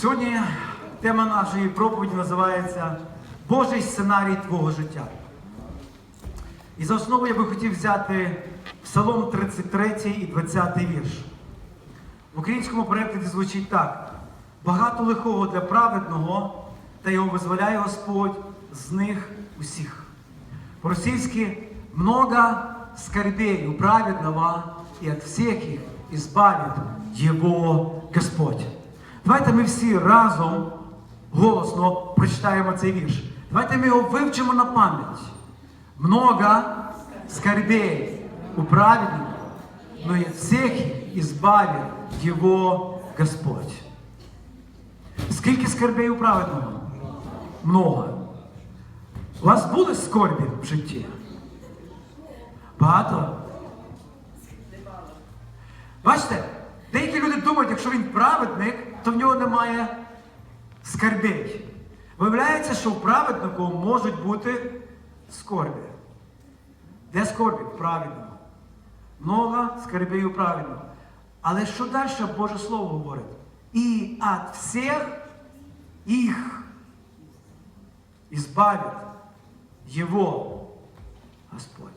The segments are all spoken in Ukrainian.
Сьогодні тема нашої проповіді називається Божий сценарій твого життя. І за основу я би хотів взяти Псалом 33 і 20 вірш. В українському перекладі звучить так: багато лихого для праведного, та його визволяє Господь з них усіх. По-російськи много скорбей у праведного, і от всіх їх избавит Його Господь. Давайте ми всі разом голосно прочитаємо цей вірш. Давайте ми його вивчимо на пам'ять. Много скорбей у праведного, но от всех их избавит Его Господь. Скільки скорбей у праведного? Много. У вас були скорбі в житті? Багато? Бачите, деякі люди думають, якщо він праведник, то в нього немає скарбей. Виявляється, що в праведнику можуть бути скорбі. Де скорбі? В праведному. Много скорбей у праведному. Але що далі Боже Слово говорить? І от всіх їх избавит Його Господь.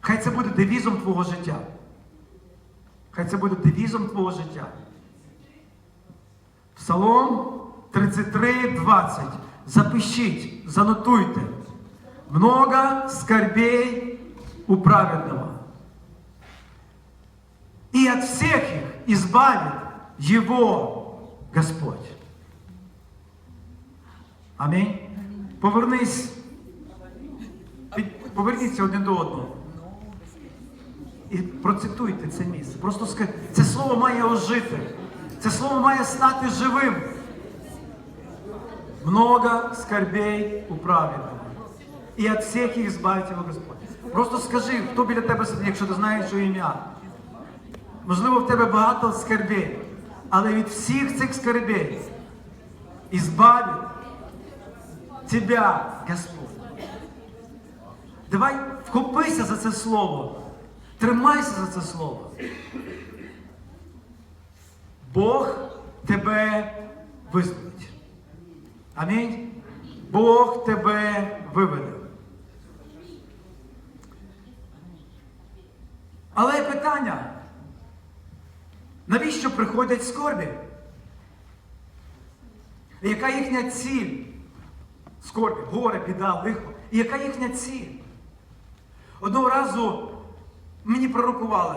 Хай це буде девізом твого життя. Хай це буде девізом твого життя. Псалом 33, 20. Запишіть, занотуйте. Много скорбей у праведного. И от всех их избавит Его Господь. Амінь. Повернись. Поверніться один до одного. І процитуйте це місце. Просто скажіть, це слово має ожити. Це слово має стати живим. Много скорбей у праведного. І від всіх їх збавить його Господь. Просто скажи, хто біля тебе сидить, якщо ти знаєш його ім'я. Можливо, в тебе багато скарбей, але від всіх цих скарбей избавит тебя Господь. Давай вхопися за це слово. Тримайся за це слово. Бог тебе визволить. Амінь. Бог тебе виведе. Але питання. Навіщо приходять скорбі? Яка їхня ціль? Скорбі, горе, біда, лихо. І яка їхня ціль? Одного разу мені пророкували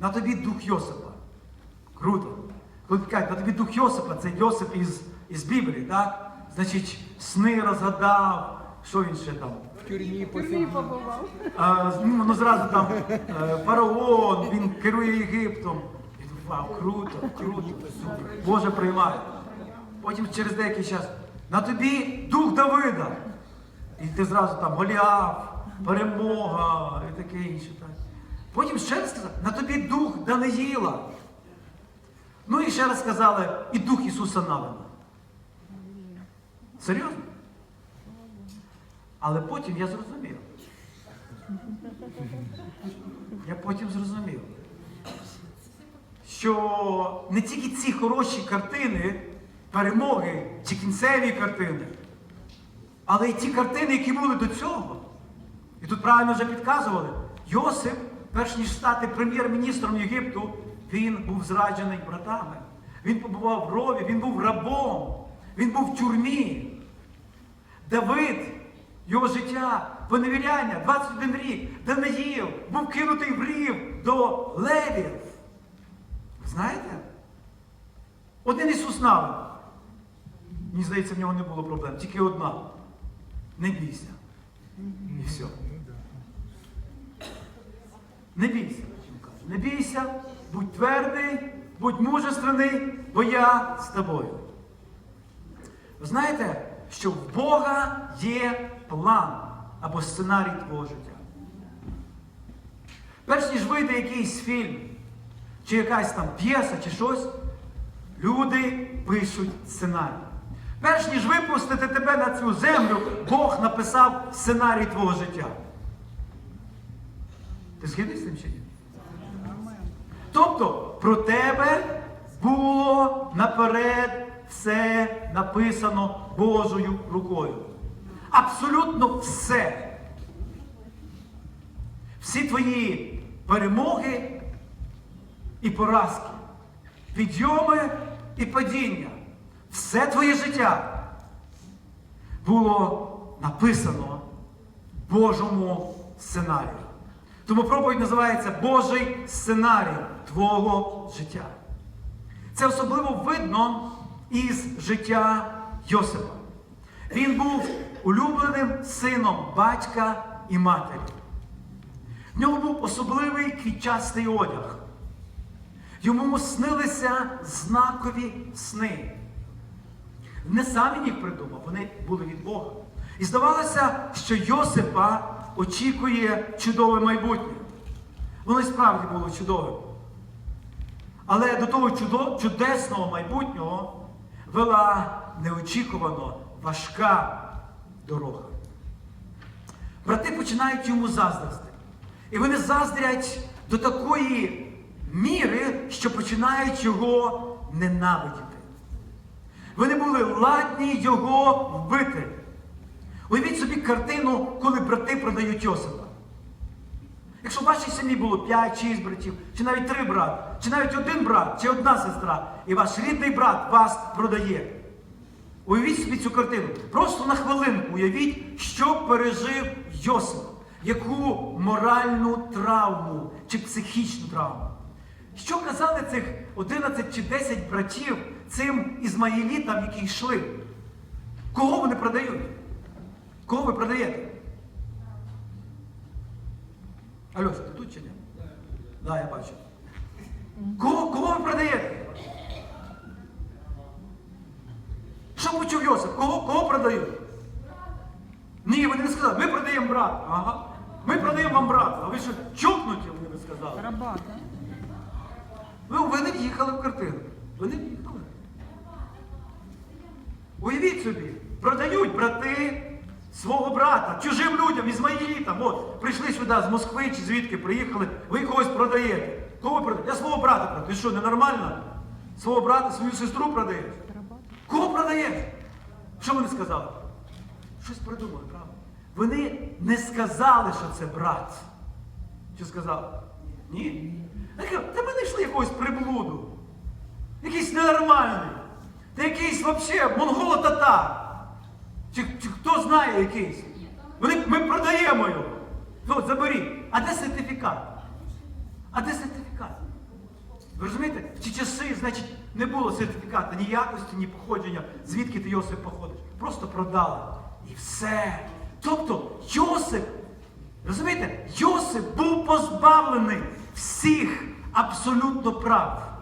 на тобі дух Йосипа. Круто. Коли кажуть, на тобі дух Йосипа, це Йосип із, із Біблії, так? Значить, сни розгадав, що він ще там? В тюрмі побував. А, ну, ну зразу там е, фараон, він керує Єгиптом. І думаю, Вау, круто, круто, супер. Боже приймає. Потім через деякий час на тобі дух Давида. І ти зразу там Голіаф, перемога і таке інше. Потім ще раз сказав, на тобі дух Даниїла. Ну і ще раз сказали, і дух Ісуса Навина. Серйозно? Але потім я зрозумів. Я потім зрозумів, що не тільки ці хороші картини, перемоги чи кінцеві картини, але й ті картини, які були до цього. І тут правильно вже підказували, Йосип, перш ніж стати прем'єр-міністром Єгипту, він був зраджений братами. Він побував в рові, він був рабом, він був в тюрмі. Давид, його життя, поневіряння, 21 рік, Даниїл був кинутий в рів до левів. Знаєте? Один Ісус Навин. Мені здається, в нього не було проблем, тільки одна. Не бійся. І все. Не бійся. Не бійся, будь твердий, будь мужественний, бо я з тобою. Ви знаєте, що в Бога є план або сценарій твого життя. Перш ніж вийде якийсь фільм, чи якась там п'єса, чи щось, люди пишуть сценарій. Перш ніж випустити тебе на цю землю, Бог написав сценарій твого життя. Ти згідний з цим чи ні? Тобто про тебе було наперед все написано Божою рукою. Абсолютно все. Всі твої перемоги і поразки, підйоми і падіння, все твоє життя було написано Божому сценарію. Тому проповідь називається Божий сценарій твого життя. Це особливо видно із життя Йосипа. Він був улюбленим сином батька і матері. В нього був особливий квітчастий одяг. Йому снилися знакові сни. Не сам він їх придумав, вони були від Бога. І здавалося, що Йосипа очікує чудове майбутнє. Воно і справді було чудовим. Але до того чудесного майбутнього вела неочікувано важка дорога. Брати починають йому заздрити. І вони заздрять до такої міри, що починають його ненавидіти. Вони були ладні його вбити. Уявіть собі картину, коли брати продають Йосипа. Якщо в вашій сім'ї було 5-6 братів, чи навіть 3 брати, чи навіть один брат, чи одна сестра, і ваш рідний брат вас продає. Уявіть собі цю картину. Просто на хвилинку уявіть, що пережив Йосип, яку моральну травму чи психічну травму. Що казали цих 11 чи 10 братів цим ізмаїлітам, які йшли? Кого вони продають? Кого ви продаєте? Альоша, ти тут чи ні? Так, да, я бачу. Кого, кого ви продаєте? Що почув Йосип? Кого, кого продають? Ні, вони не сказали, ми продаємо брата. Ага. Ми продаємо вам брата. А ви що, чокнуті, вони би сказали. Раба, да? Ви, ви не в'їхали в картину. Ви не в'їхали. Уявіть собі, продають брати свого брата, чужим людям, ізмаїлітам. От, прийшли сюди з Москви чи звідки приїхали, ви когось продаєте. Кого продаєте? Я свого брата продаю. Ти що, ненормально? Свого брата, свою сестру продаєш? Кого продаєш? Що вони сказали? Щось придумали, правда? Вони не сказали, що це брат. Чи сказали? Ні. Та ми знайшли якогось приблуду. Якийсь ненормальний. Та якийсь взагалі монголо-татар. Чи, чи хто знає якийсь. Вони, ми продаємо його. От, заберіть. А де сертифікат? А де сертифікат? Ви розумієте? В ті часи, значить, не було сертифіката ні якості, ні походження, звідки ти Йосип походиш. Просто продали. І все. Тобто Йосип, розумієте, Йосип був позбавлений всіх абсолютно прав.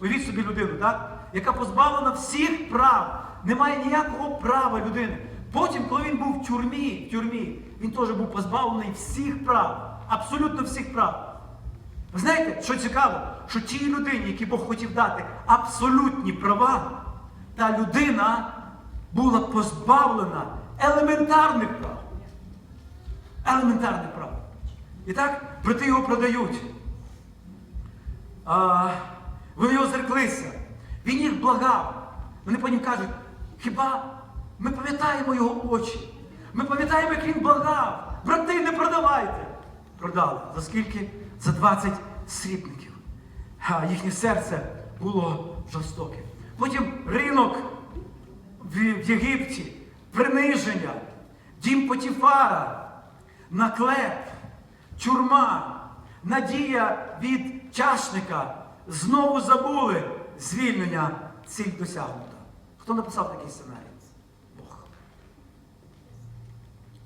Уявіть собі людину, так? яка позбавлена всіх прав. Немає ніякого права людини. Потім, коли він був в тюрмі, в тюрмі, він теж був позбавлений всіх прав. Абсолютно всіх прав. Ви знаєте, що цікаво, що тій людині, якій Бог хотів дати абсолютні права, та людина була позбавлена елементарних прав. Елементарних прав. І так, брати його продають. А, вони його зреклися. Він їх благав. Вони потім кажуть, хіба ми пам'ятаємо його очі? Ми пам'ятаємо, як він благав. Брати, не продавайте. Продали. За скільки? За 20 срібників. А їхнє серце було жорстоке. Потім ринок в, Єгипті, приниження, дім Потіфара, наклеп, тюрма, надія від чашника. Знову забули звільнення ціль досягнута. Хто написав такий сценарій? Бог.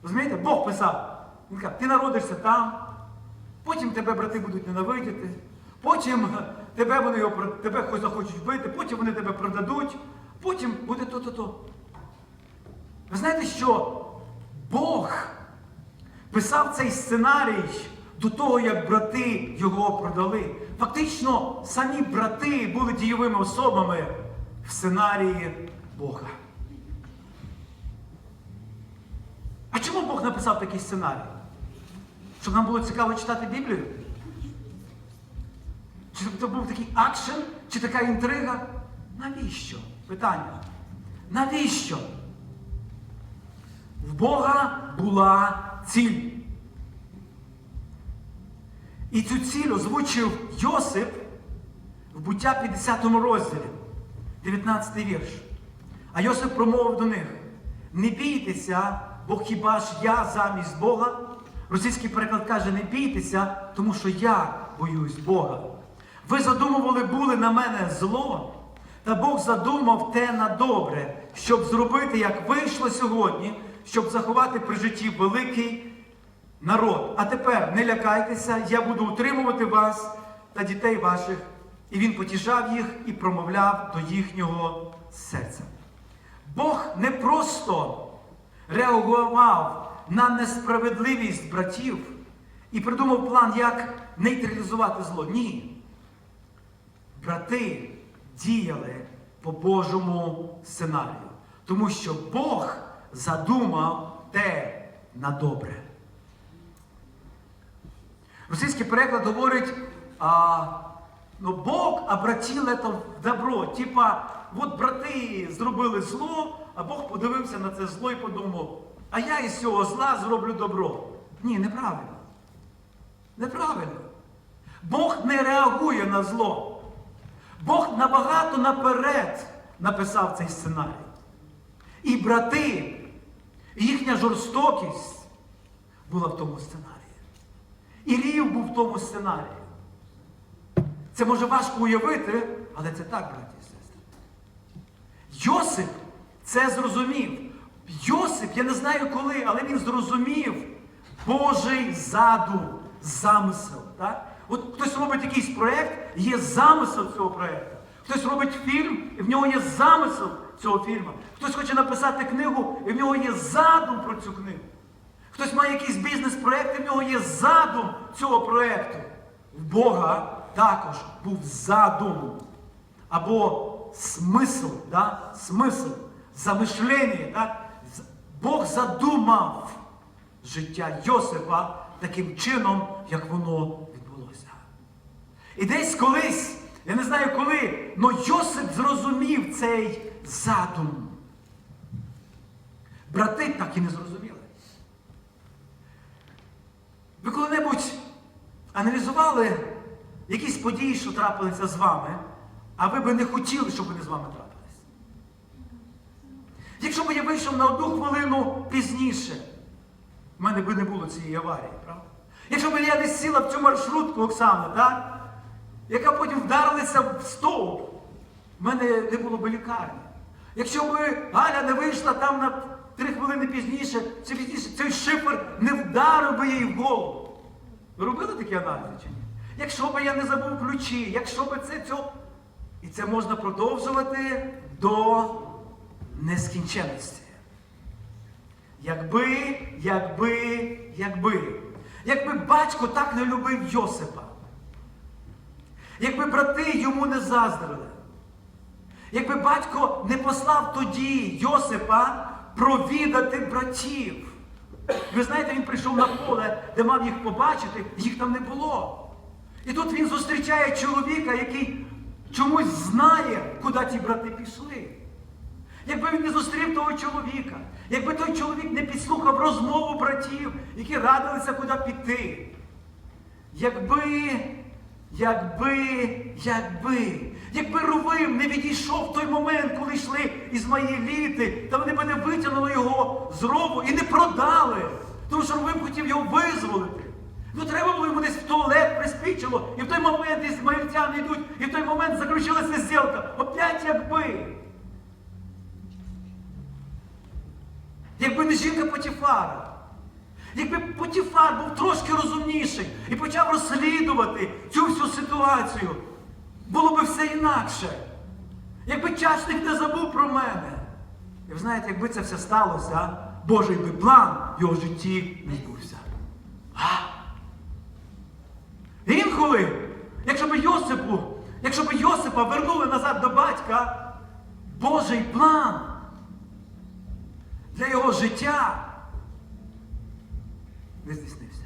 Розумієте? Бог писав. Він каже, ти народишся там, потім тебе брати будуть ненавидіти, потім тебе вони його, тебе хоч захочуть вбити, потім вони тебе продадуть, потім буде то-то-то. Ви знаєте, що Бог писав цей сценарій до того, як брати його продали. Фактично, самі брати були дієвими особами в сценарії Бога. А чому Бог написав такий сценарій? Щоб нам було цікаво читати Біблію? Чи це був такий акшен, чи така інтрига? Навіщо? Питання. Навіщо? В Бога була ціль. І цю ціль озвучив Йосип в буття 50 розділі, 19 вірш. А Йосип промовив до них: не бійтеся, бо хіба ж я замість Бога? Російський переклад каже, не бійтеся, тому що я боюсь Бога. Ви задумували були на мене зло, та Бог задумав те на добре, щоб зробити, як вийшло сьогодні, щоб заховати при житті великий народ. А тепер не лякайтеся, я буду утримувати вас та дітей ваших. І він потішав їх і промовляв до їхнього серця. Бог не просто реагував на несправедливість братів і придумав план, як нейтралізувати зло. Ні. Брати діяли по Божому сценарію, тому що Бог задумав те на добре. Російський переклад говорить, а, ну Бог обратил это в добро. Типа, от брати зробили зло, а Бог подивився на це зло і подумав, а я із цього зла зроблю добро. Ні, неправильно. Неправильно. Бог не реагує на зло. Бог набагато наперед написав цей сценарій. І брати, і їхня жорстокість була в тому сценарії. І рів був в тому сценарії. Це може важко уявити, але це так, браті і сестри. Йосип це зрозумів. Йосип, я не знаю коли, але він зрозумів Божий задум, замисел. Так? От хтось робить якийсь проєкт, є замисел цього проєкту. Хтось робить фільм, і в нього є замисел цього фільму. Хтось хоче написати книгу, і в нього є задум про цю книгу. Хтось має якийсь бізнес-проєкт, і в нього є задум цього проєкту. В Бога також був задум. Або смисл, да? смисл, замишлення. З- Бог задумав життя Йосипа таким чином, як воно відбулося. І десь колись, я не знаю коли, але Йосип зрозумів цей задум. Брати так і не зрозуміли. Ви коли-небудь аналізували якісь події, що трапилися з вами, а ви би не хотіли, щоб вони з вами трапились? Якщо б я вийшов на одну хвилину пізніше, в мене би не було цієї аварії, правда? Якщо б я не сіла в цю маршрутку, Оксана, так? яка потім вдарилася в стовп, в мене не було б лікарні. Якщо б Галя не вийшла там на три хвилини пізніше, чи пізніше, цей шифер не вдарив би їй в голову. Ви робили такі аналізи чи ні? Якщо б я не забув ключі, якщо б це цього. І це можна продовжувати до нескінченності. Якби, якби, якби. Якби батько так не любив Йосипа, якби брати йому не заздрили, якби батько не послав тоді Йосипа провідати братів. Ви знаєте, він прийшов на поле, де мав їх побачити, їх там не було. І тут він зустрічає чоловіка, який чомусь знає, куди ті брати пішли. Якби він не зустрів того чоловіка, якби той чоловік не підслухав розмову братів, які радилися, куди піти. Якби, якби, якби, якби Рувим не відійшов в той момент, коли йшли Ізмаїліти, та вони б не витягнули його з рову і не продали. Тому що Рувим хотів його визволити. Ну треба було йому десь в туалет приспічило, і в той момент ізмаїльтяни йдуть, і в той момент заключилася зілка. Опять якби. Якби не жінка Потіфара. Якби Потіфар був трошки розумніший і почав розслідувати цю всю ситуацію, було б все інакше. Якби чашник не забув про мене. І ви знаєте, якби це все сталося, Божий би план в його житті не збувся. А? Інколи, якщо б Йосипу, якщо б Йосипа вернули назад до батька, Божий план для його життя не здійснився.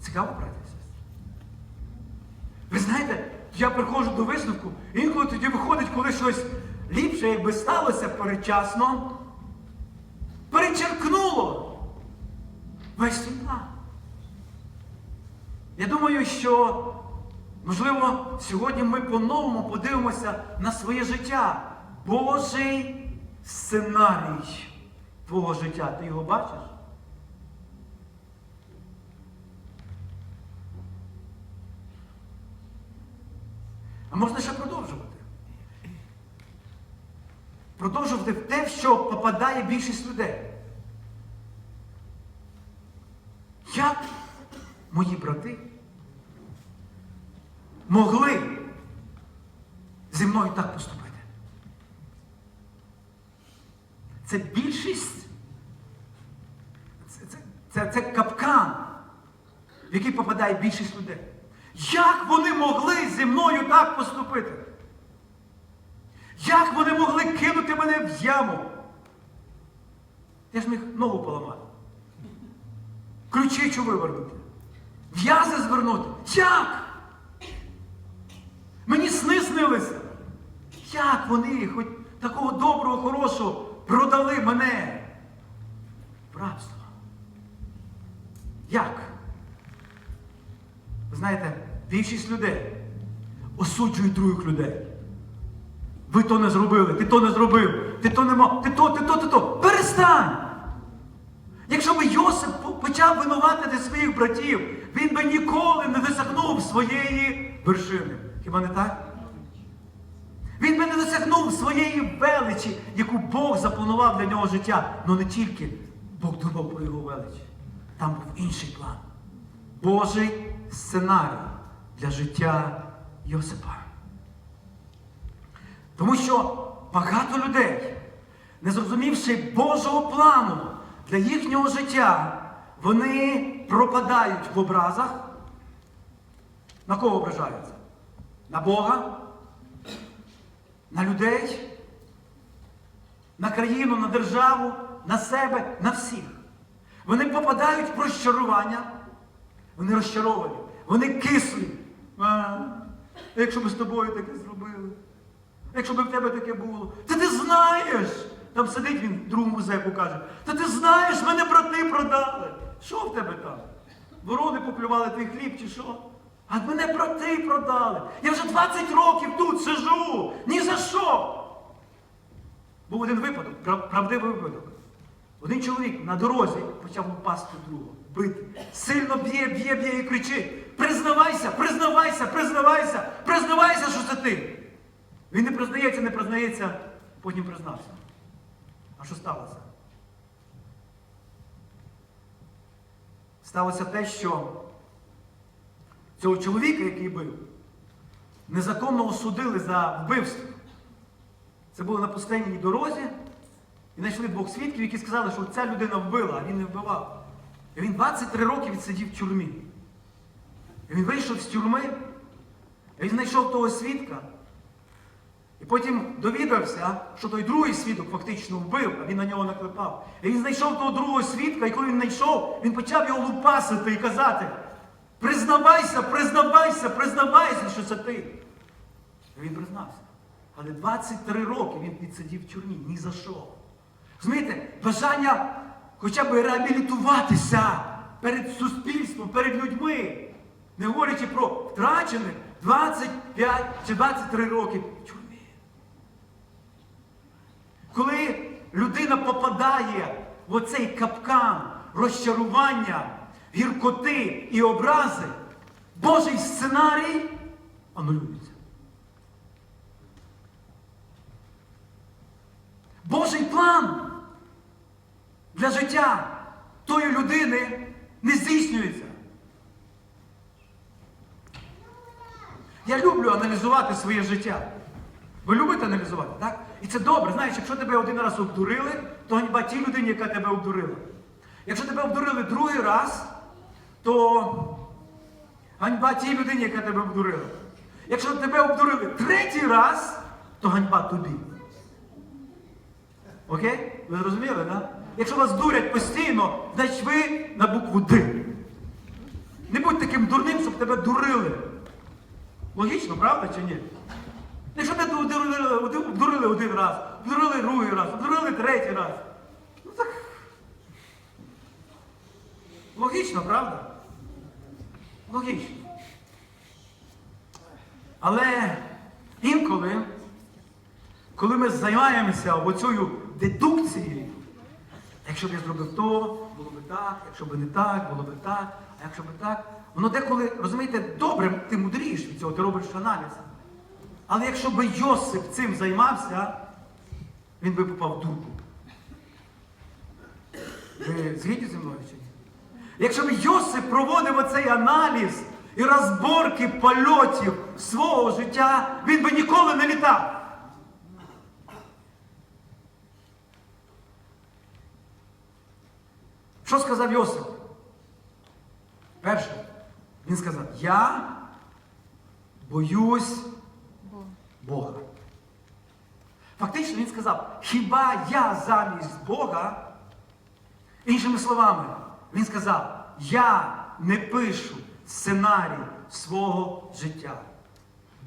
Цікаво, браті і сестри? Ви знаєте, я приходжу до висновку, інколи тоді виходить, коли щось ліпше, якби сталося передчасно, перечеркнуло весь свій план. Я думаю, що, можливо, сьогодні ми по-новому подивимося на своє життя. Божий сценарій твого життя. Ти його бачиш? А можна ще продовжувати. Продовжувати в те, в що попадає більшість людей. Як мої брати могли зі мною так поступити? Це більшість, це, це, це, це капкан, в який попадає більшість людей. Як вони могли зі мною так поступити? Як вони могли кинути мене в яму? Я ж міг ногу поламати. Ключицю вивернути. В'язи звернути. Як? Мені сни снилися. Як вони, хоч такого доброго, хорошого, продали мене в рабство? Як? Ви знаєте, більшість людей осуджують других людей. Ви то не зробили, ти то не зробив, ти то не мав, ти то, ти то, ти то. Перестань! Якщо би Йосип почав винуватити своїх братів, він би ніколи не досягнув своєї вершини. Хіба не так? Він би не досягнув своєї величі, яку Бог запланував для нього життя. Ну не тільки Бог думав про його велич. Там був інший план. Божий сценарій для життя Йосипа. Тому що багато людей, не зрозумівши Божого плану для їхнього життя, вони пропадають в образах. На кого ображаються? На Бога? На людей? На країну, на державу, на себе, на всіх. Вони попадають в розчарування. Вони розчаровані. Вони кислі. А, якщо б з тобою таке зробили. Якщо б в тебе таке було. Та ти знаєш! Там сидить він другому зеку каже. Та ти знаєш, мене брати продали. Що в тебе там? Ворони поклювали твій хліб чи що? А мене брати продали. Я вже 20 років тут сижу. Ні за що. Був один випадок, правдивий випадок. Один чоловік на дорозі почав пасти другого, бити. Сильно б'є, б'є, б'є і кричить: признавайся, признавайся, признавайся, признавайся, що це ти. Він не признається, не признається, потім признався. А що сталося? Сталося те, що цього чоловіка, який бив, незаконно осудили за вбивство. Це було на пустельній дорозі, і знайшли двох свідків, які сказали, що ця людина вбила, а він не вбивав. І він 23 роки відсидів в тюрмі. І він вийшов з тюрми, і він знайшов того свідка. І потім довідався, що той другий свідок фактично вбив, а він на нього наклепав. І він знайшов того другого свідка, і коли він знайшов, він почав його лупасити і казати: признавайся, признавайся, признавайся, що це ти. Він признався. Але 23 роки він відсидів в тюрмі ні за що. Розумієте, бажання хоча б реабілітуватися перед суспільством, перед людьми, не говорячи про втрачених 25 чи 23 роки в тюрмі. Коли людина попадає в оцей капкан розчарування, гіркоти і образи, Божий сценарій анулюється. Божий план для життя тої людини не здійснюється. Я люблю аналізувати своє життя. Ви любите аналізувати, так? І це добре. Знаєш, якщо тебе один раз обдурили, то ганьба тій людині, яка тебе обдурила. Якщо тебе обдурили другий раз, то ганьба тій людині, яка тебе обдурила. Якщо тебе обдурили третій раз, то ганьба тобі. Окей? Ви зрозуміли, так? Якщо вас дурять постійно, значить ви на букву Д. Не будь таким дурним, щоб тебе дурили. Логічно, правда чи ні? Якщо обдурили, обдурили один раз, обдурили другий раз, обдурили третій раз. Ну так. Логічно, правда? Логічно. Але інколи, коли ми займаємося оцею дедукцією, якщо б я зробив то, було б так, якщо б не так, було б так, а якщо б так, воно деколи, розумієте, добре, ти мудрієш від цього, ти робиш аналіз. Але якщо б Йосип цим займався, він би попав в дурку. Ви згідні зі мною чи ні? Якщо б Йосип проводив оцей аналіз і розборки польотів свого життя, він би ніколи не літав. Що сказав Йосип? Перше, він сказав, я боюсь Бога. Фактично він сказав, хіба я замість Бога? Іншими словами, він сказав, я не пишу сценарій свого життя.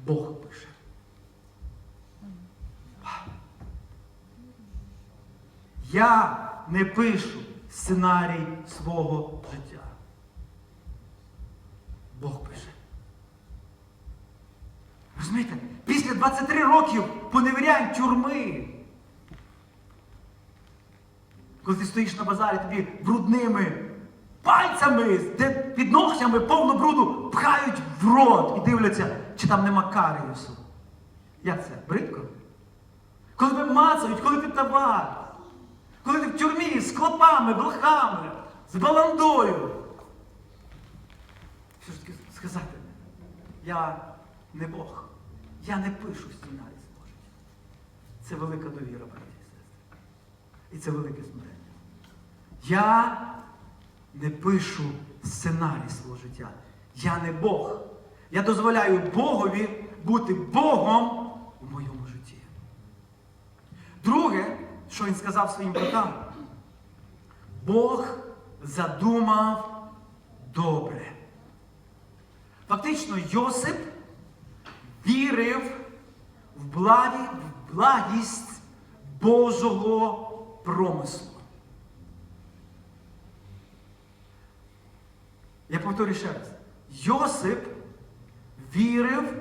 Бог пише. Я не пишу сценарій свого життя. Бог пише. Розумієте, після 23 років поневірянь тюрми. Коли ти стоїш на базарі, тобі брудними пальцями, під ногтями повно бруду пхають в рот і дивляться, чи там нема каріусу. Як це? Бридко? Коли тебе мацають, коли ти товар, коли ти в тюрмі з клопами, блохами, з баландою. Що ж таки сказати? Я не Бог. Я не пишу сценарій життя. Це велика довіра, браті і сестри. І це велике смирення. Я не пишу сценарій свого життя. Я не Бог. Я дозволяю Богові бути Богом у моєму житті. Друге, що він сказав своїм братам, Бог задумав добре. Фактично, Йосип вірив в, благі, в благість Божого промислу. Я повторю ще раз. Йосип вірив